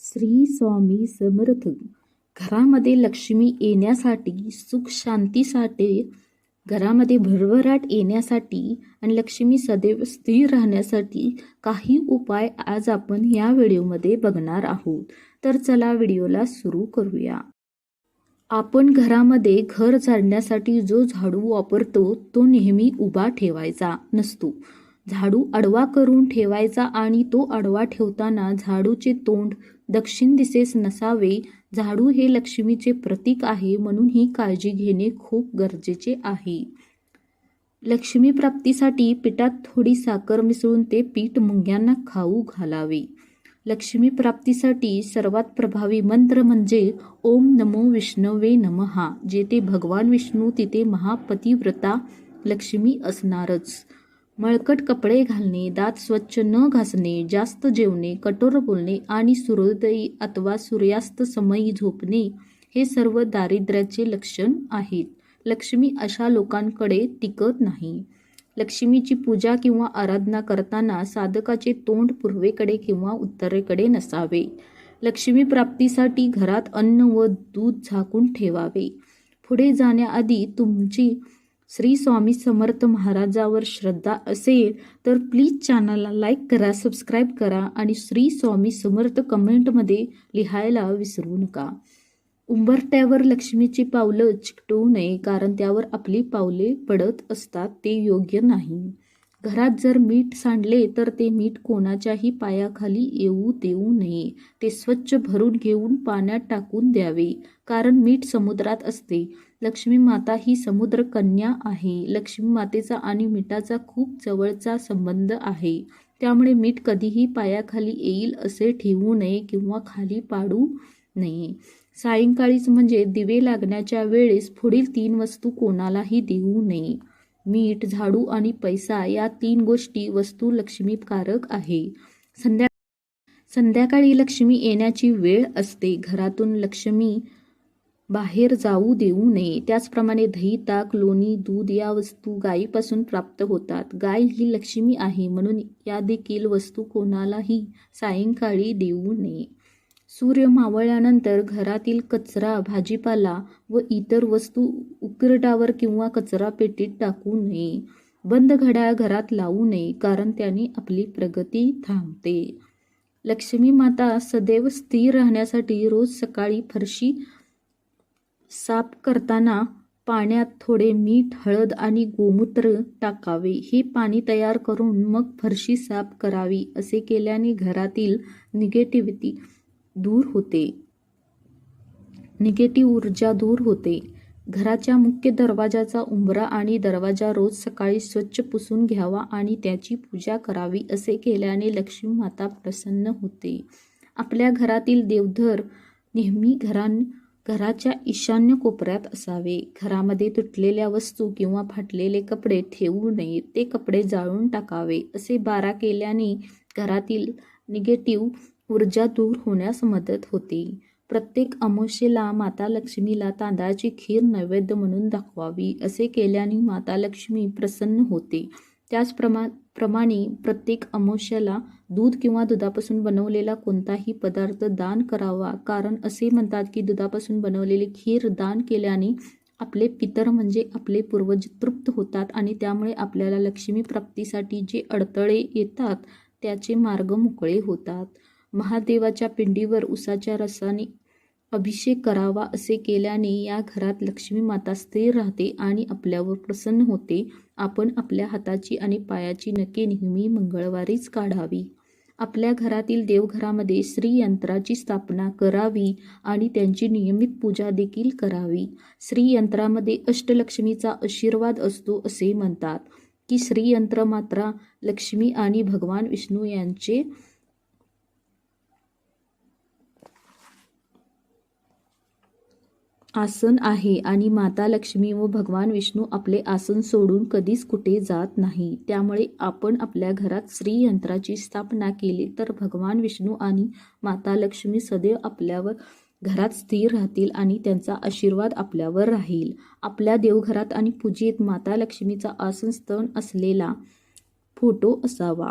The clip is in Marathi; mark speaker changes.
Speaker 1: श्री स्वामी समर्थ. घरामध्ये लक्ष्मी येण्यासाठी सुख शांतीसाठी घरामध्ये भरभराट येण्यासाठी आणि लक्ष्मी सदैव स्थिर राहण्यासाठी काही उपाय आज आपण या व्हिडिओमध्ये बघणार आहोत. तर चला व्हिडिओला सुरू करूया. आपण घरामध्ये घर झाडण्यासाठी जो झाडू वापरतो तो नेहमी उभा ठेवायचा नसतो. झाडू आडवा करून ठेवायचा आणि तो आडवा ठेवताना झाडूचे तोंड दक्षिण दिसेस नसावे. झाडू हे लक्ष्मीचे प्रतीक आहे म्हणून ही काळजी घेणे खूप गरजेचे आहे. लक्ष्मी प्राप्तीसाठी पिठात थोडी साखर मिसळून ते पीठ मुंग्यांना खाऊ घालावे. लक्ष्मी प्राप्तीसाठी सर्वात प्रभावी मंत्र म्हणजे ओम नमो विष्णवे नमहा जेथे भगवान विष्णू तिथे महापतिव्रता लक्ष्मी असणारच. मळकट कपडे घालणे दात स्वच्छ न घासणे जास्त जेवणे कठोर बोलणे आणि सूर्योदयी अथवा सूर्यास्त समयी झोपणे हे सर्व दारिद्र्याचे लक्षण आहेत. लक्ष्मी अशा लोकांकडे टिकत नाही. लक्ष्मीची पूजा किंवा आराधना करताना साधकाचे तोंड पूर्वेकडे किंवा उत्तरेकडे नसावे. लक्ष्मी प्राप्तीसाठी घरात अन्न व दूध झाकून ठेवावे. पुढे जाण्याआधी तुमची श्री स्वामी समर्थ महाराजावर श्रद्धा असेल तर प्लीज चॅनलला लाईक करा सबस्क्राईब करा आणि श्री स्वामी समर्थ कमेंटमध्ये लिहायला विसरू नका. उंबरट्यावर लक्ष्मीची पावलं चिकटवू नये कारण त्यावर आपली पावले पडत असतात ते योग्य नाही. घरात जर मीठ सांडले तर ते मीठ कोणाच्याही पायाखाली येऊ देऊ नये. ते स्वच्छ भरून घेऊन पाण्यात टाकून द्यावे कारण मीठ समुद्रात असते. लक्ष्मी माता ही समुद्र कन्या आहे. लक्ष्मी मातेचा आणि मिठाचा खूप जवळचा संबंध आहे. त्यामुळे मीठ कधीही पायाखाली येईल असे ठेवू नये किंवा खाली पाडू नये. सायंकाळीच म्हणजे दिवे लागण्याच्या वेळेस पुढील तीन वस्तू कोणालाही देऊ नये. मीठ झाडू आणि पैसा या तीन गोष्टी वस्तू लक्ष्मीकारक आहे. संध्या संध्याकाळी लक्ष्मी येण्याची वेळ असते. घरातून लक्ष्मी बाहेर जाऊ देऊ नये. त्याचप्रमाणे दही ताक लोणी दूध या वस्तू गायीपासून प्राप्त होतात. गाय ही लक्ष्मी आहे म्हणून या देखील वस्तू कोणालाही सायंकाळी देऊ नये. सूर्य मावळल्यानंतर घरातील कचरा भाजीपाला व इतर वस्तू उकिरडावर किंवा कचरा पेटीत टाकू नये. बंद घड्याळ घरात लावू नये कारण त्याने आपली प्रगती थांबते. लक्ष्मी माता सदैव स्थिर राहण्यासाठी रोज सकाळी फरशी साफ करताना पाण्यात थोडे मीठ हळद आणि गोमूत्र टाकावे. हे पाणी तयार करून मग फरशी साफ करावी असे केल्याने घरातील निगेटिव्हिटी दूर होते. निगेटिव्ह ऊर्जा दूर होते. घराच्या मुख्य दरवाजाचा उंबरा आणि दरवाजा रोज सकाळी स्वच्छ पुसून घ्यावा आणि त्याची पूजा करावी असे केल्याने लक्ष्मी माता प्रसन्न होते. आपल्या घरातील देवधर नेहमी घरां घराच्या ईशान्य कोपऱ्यात असावे. घरामध्ये तुटलेल्या वस्तू किंवा फाटलेले कपडे ठेवू नये. ते कपडे जाळून टाकावे असे बारा केल्याने घरातील निगेटिव्ह ऊर्जा दूर होण्यास मदत होते. प्रत्येक अमावस्येला माता लक्ष्मीला तांदळाची खीर नैवेद्य म्हणून दाखवावी असे केल्याने माता लक्ष्मी प्रसन्न होते. त्याचप्रमा प्रमाणे प्रत्येक अमावस्याला दूध किंवा दुधापासून बनवलेला कोणताही पदार्थ दान करावा कारण असे म्हणतात की दुधापासून बनवलेली खीर दान केल्याने आपले पितर म्हणजे आपले पूर्वज तृप्त होतात आणि त्यामुळे आपल्याला लक्ष्मी प्राप्तीसाठी जे अडथळे येतात त्याचे मार्ग मोकळे होतात. महादेवाच्या पिंडीवर उसाच्या रसाने अभिषेक करावा असे केल्याने या घरात लक्ष्मी माता स्थिर राहते आणि आपल्यावर प्रसन्न होते. आपण आपल्या हाताची आणि पायाची नके नेहमी मंगळवारीच काढावी. आपल्या घरातील देवघरामध्ये श्रीयंत्राची स्थापना करावी आणि त्यांची नियमित पूजा देखील करावी. श्रीयंत्रामध्ये अष्टलक्ष्मीचा आशीर्वाद असतो असे म्हणतात. की श्रीयंत्र मात्र लक्ष्मी आणि भगवान विष्णू यांचे आसन आहे आणि माता लक्ष्मी व भगवान विष्णू आपले आसन सोडून कधीच कुठे जात नाही. त्यामुळे आपण आपल्या घरात श्रीयंत्राची स्थापना केली तर भगवान विष्णू आणि माता लक्ष्मी सदैव आपल्यावर घरात स्थिर राहतील आणि त्यांचा आशीर्वाद आपल्यावर राहील. आपल्या देवघरात आणि पूजेत माता लक्ष्मीचा आसन स्तन असलेला फोटो असावा.